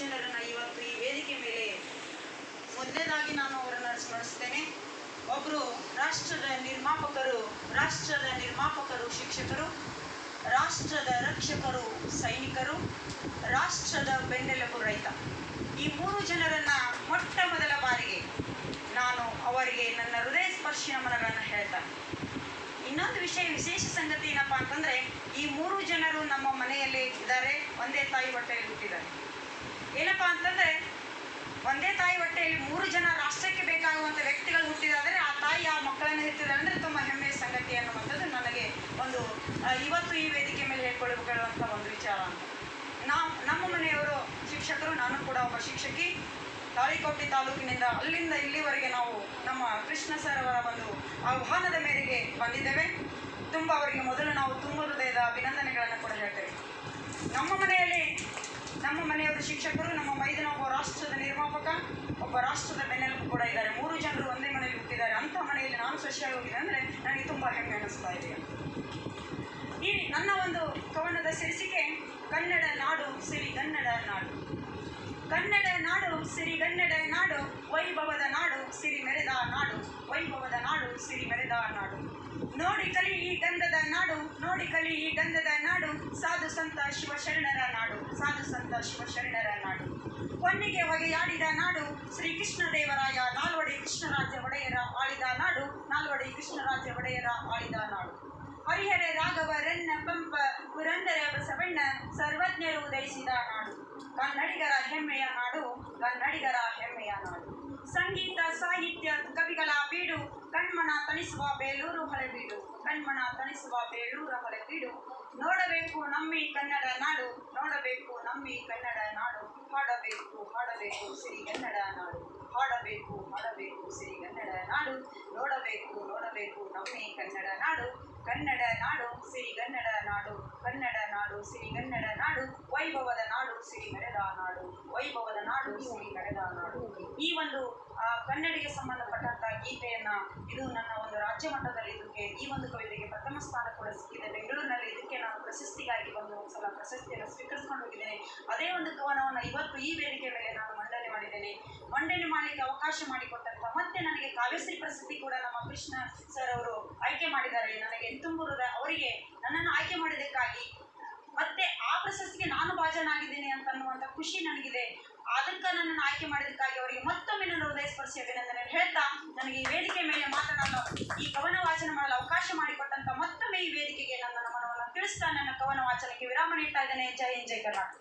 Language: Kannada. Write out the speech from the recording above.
ಜನರನ್ನ ಇವತ್ತು ಈ ವೇದಿಕೆ ಮೇಲೆ ಮೊದಲನೇದಾಗಿ ನಾನು ಅವರನ್ನು ಸ್ಮರಿಸ್ತೇನೆ. ಒಬ್ಬರು ರಾಷ್ಟ್ರದ ನಿರ್ಮಾಪಕರು ರಾಷ್ಟ್ರದ ನಿರ್ಮಾಪಕರು, ಶಿಕ್ಷಕರು, ರಾಷ್ಟ್ರದ ರಕ್ಷಕರು, ಸೈನಿಕರು, ರಾಷ್ಟ್ರದ ಬೆನ್ನೆಲುಬು ರೈತ. ಈ ಮೂರು ಜನರನ್ನ ಮೊಟ್ಟ ಮೊದಲ ಬಾರಿಗೆ ನಾನು ಅವರಿಗೆ ನನ್ನ ಹೃದಯ ಸ್ಪರ್ಶಿ ನಮನಗಳನ್ನು ಹೇಳ್ತಾನೆ. ಇನ್ನೊಂದು ವಿಷಯ, ವಿಶೇಷ ಸಂಗತಿ ಏನಪ್ಪಾ ಅಂತಂದ್ರೆ, ಈ ಮೂರು ಜನರು ನಮ್ಮ ಮನೆಯಲ್ಲಿ ಇದ್ದಾರೆ, ಒಂದೇ ತಾಯಿ ಹೊಟ್ಟೆಯಲ್ಲಿ ಹುಟ್ಟಿದ್ದಾರೆ. ಏನಪ್ಪಾ ಅಂತಂದ್ರೆ, ಒಂದೇ ತಾಯಿ ಹೊಟ್ಟೆಯಲ್ಲಿ ಮೂರು ಜನ ರಾಷ್ಟ್ರಕ್ಕೆ ಬೇಕಾಗುವಂಥ ವ್ಯಕ್ತಿಗಳು ಹುಟ್ಟಿದಾದರೆ ಆ ತಾಯಿ ಆ ಮಕ್ಕಳನ್ನು ಹೆತ್ತಿದ್ದಾರೆ ಅಂದರೆ ತುಂಬಾ ಹೆಮ್ಮೆಯ ಸಂಗತಿ ಅನ್ನುವಂಥದ್ದು ನನಗೆ ಒಂದು ಇವತ್ತು ಈ ವೇದಿಕೆ ಮೇಲೆ ಹೇಳ್ಕೊಳ್ಬೇಕಿರುವಂತ ಒಂದು ವಿಚಾರ ಅಂತ. ನಾವು ನಮ್ಮ ಮನೆಯವರು ಶಿಕ್ಷಕರು, ನಾನು ಕೂಡ ಒಬ್ಬ ಶಿಕ್ಷಕಿ. ತಾಳಿಕೋಟೆ ತಾಲೂಕಿನಿಂದ ಅಲ್ಲಿಂದ ಇಲ್ಲಿವರೆಗೆ ನಾವು ನಮ್ಮ ಕೃಷ್ಣ ಸರ್ ಅವರ ಒಂದು ಆಹ್ವಾನದ ಮೇರೆಗೆ ಬಂದಿದ್ದೇವೆ. ತುಂಬ ಅವರಿಗೆ ಮೊದಲು ನಾವು ತುಂಬ ಹೃದಯದ ಅಭಿನಂದನೆಗಳನ್ನು ಕೂಡ ಹೇಳ್ತೇವೆ ನಮ್ಮ ಮನೆಯಲ್ಲಿ ನಮ್ಮ ಮನೆಯವರು ಶಿಕ್ಷಕರು, ನಮ್ಮ ಮೈದನ ಒಬ್ಬ ರಾಷ್ಟ್ರದ ನಿರ್ಮಾಪಕ, ಒಬ್ಬ ರಾಷ್ಟ್ರದ ಬೆನ್ನೆಲುಬು ಕೂಡ ಇದ್ದಾರೆ. ಮೂರು ಜನರು ಒಂದೇ ಮನೆಯಲ್ಲಿ ಹುಟ್ಟಿದ್ದಾರೆ. ಅಂಥ ಮನೆಯಲ್ಲಿ ನಾನು ಸೃಷ್ಟಿಯಾಗಿ ಹೋಗಿದೆ ಅಂದರೆ ನನಗೆ ತುಂಬ ಹೆಮ್ಮೆ ಅನ್ನಿಸ್ತಾ ಇದೆ. ಈ ನನ್ನ ಒಂದು ಕವನದ ಶೀರ್ಷಿಕೆ, ಕನ್ನಡ ನಾಡು ಸಿರಿಗನ್ನಡ ನಾಡು. ಕನ್ನಡ ನಾಡು ಸಿರಿಗನ್ನಡ ನಾಡು, ವೈಭವದ ನಾಡು, ಸಿರಿ ಮೆರೆದ ನಾಡು, ವೈಭವದ ನಾಡು, ಸಿರಿ ಮೆರೆದ ನಾಡು. ನೋಡಿ ಕಲಿ ಈ ಗಂಧದ ನಾಡು ನೋಡಿ ಕಲಿ ಈ ಗಂಧದ ನಾಡು ಸಾಧು ಸಂತ ಶಿವಶರಣರ ನಾಡು ಸಂತ ಶಿವಶರಣರ ನಾಡು ಹೊನ್ನಿಗೆ ಹೊಗೆಯಾಡಿದ ನಾಡು ಶ್ರೀ ಕೃಷ್ಣದೇವರಾಯ, ನಾಲ್ವಡಿ ಕೃಷ್ಣರಾಜ ಒಡೆಯರ ಆಳಿದ ನಾಡು, ನಾಲ್ವಡಿ ಕೃಷ್ಣರಾಜ ಒಡೆಯರ ಆಳಿದ ನಾಡು. ಹರಿಹರೆ ರಾಘವ ರನ್ನ ಪಂಪ ಪುರಂದರ ಬಸವಣ್ಣ ಸರ್ವಜ್ಞರು ಉದಯಿಸಿದ ನಾಡು. ಕನ್ನಡಿಗರ ಹೆಮ್ಮೆಯ ನಾಡು, ಕನ್ನಡಿಗರ ಹೆಮ್ಮೆಯ ನಾಡು. ಸಂಗೀತ, ಸಾಹಿತ್ಯ, ಕವಿಗಳ ಬೀಡು, ಕಣ್ಮನ ತಣಿಸುವ ಬೇಲೂರು ಹಳೆಬೀಡು. ಕಣ್ಮಣ ತಣಿಸುವ ಬೇಳೂರ ಹೊರಗಿಡು. ನೋಡಬೇಕು ನಮ್ಮಿ ಕನ್ನಡ ನಾಡು, ನೋಡಬೇಕು ನಮ್ಮಿ ಕನ್ನಡ ನಾಡು. ಹಾಡಬೇಕು ಹಾಡಬೇಕು ಸಿರಿಗನ್ನಡ ನಾಡು. ಹಾಡಬೇಕು ಹಾಡಬೇಕು ಸಿರಿಗನ್ನಡ ನಾಡು. ನೋಡಬೇಕು ನೋಡಬೇಕು ನಮ್ಮಿ ಕನ್ನಡ ನಾಡು. ಕನ್ನಡ ನಾಡು ಸಿರಿಗನ್ನಡ ನಾಡು. ಕನ್ನಡ ನಾಡು ಸಿರಿಗನ್ನಡ ನಾಡು. ವೈಭವದ ನಾಡು, ಸಿರಿ ಮೆರೆದ ನಾಡು. ವೈಭವದ ನಾಡು, ಸಿರಿ ನಡೆದ ನಾಡು. ಈ ಒಂದು ಕನ್ನಡಿಗೆ ಸಂಬಂಧಪಟ್ಟಂತ ಗೀತೆಯನ್ನ ಇದು ನನ್ನ ಒಂದು ರಾಜ್ಯ ಮಟ್ಟದಲ್ಲಿ ಇದಕ್ಕೆ ಈ ಒಂದು ಕವಿತೆಗೆ ಪ್ರಥಮ ಸ್ಥಾನ ಕೂಡ ಸಿಕ್ಕಿದೆ. ಬೆಂಗಳೂರಿನಲ್ಲಿ ಇದಕ್ಕೆ ನಾನು ಪ್ರಶಸ್ತಿಗಾಗಿ ಒಂದು ಸಲ ಪ್ರಶಸ್ತಿಯನ್ನು ಸ್ವೀಕರಿಸ್ಕೊಂಡು ಹೋಗಿದ್ದೇನೆ. ಅದೇ ಒಂದು ಕವನವನ್ನು ಇವತ್ತು ಈ ವೇದಿಕೆ ಮೇಲೆ ನಾನು ಮಂಡನೆ ಮಾಡಿದ್ದೇನೆ. ಮಂಡನೆ ಮಾಡಲಿಕ್ಕೆ ಅವಕಾಶ ಮಾಡಿಕೊಟ್ಟಂತ ಮತ್ತೆ ನನಗೆ ಕಾವ್ಯಶ್ರೀ ಪ್ರಶಸ್ತಿ ಕೂಡ ನಮ್ಮ ಕೃಷ್ಣ ಸರ್ ಅವರು ಆಯ್ಕೆ ಮಾಡಿದ್ದಾರೆ. ನನಗೆ ತುಂಬುರದ ಅವರಿಗೆ ನನ್ನನ್ನು ಆಯ್ಕೆ ಮಾಡಿದ್ದಕ್ಕಾಗಿ ಮತ್ತೆ ಆ ಪ್ರಶಸ್ತಿಗೆ ನಾನು ಭಾಜನಾಗಿದ್ದೇನೆ ಅಂತ ಅನ್ನುವಂಥ ಖುಷಿ ನನಗಿದೆ. ಅದಕ್ಕೆ ನನ್ನನ್ನು ಆಯ್ಕೆ ಮಾಡಿದ್ದಕ್ಕಾಗಿ ಅವರಿಗೆ ಮತ್ತೊಮ್ಮೆ ನನ್ನ ಹೃದಯ ಸ್ಪರ್ಶಿ ಅಭಿನಂದನೆ ಹೇಳ್ತಾ ನನಗೆ ಈ ವೇದಿಕೆ ಮೇಲೆ ಮಾತನಾಡಲು ಈ ಕವನ ವಾಚನ ಮಾಡಲು ಅವಕಾಶ ಮಾಡಿಕೊಟ್ಟಂತ ಮತ್ತೊಮ್ಮೆ ಈ ವೇದಿಕೆಗೆ ನನ್ನ ನಮನವನ್ನು ತಿಳಿಸ್ತಾ ನನ್ನ ಕವನ ವಾಚನಕ್ಕೆ ವಿರಾಮ ನೀಡ್ತಾ ಇದ್ದೇನೆ. ಜೈ ಜೈ ಕರ್ನಾಟಕ.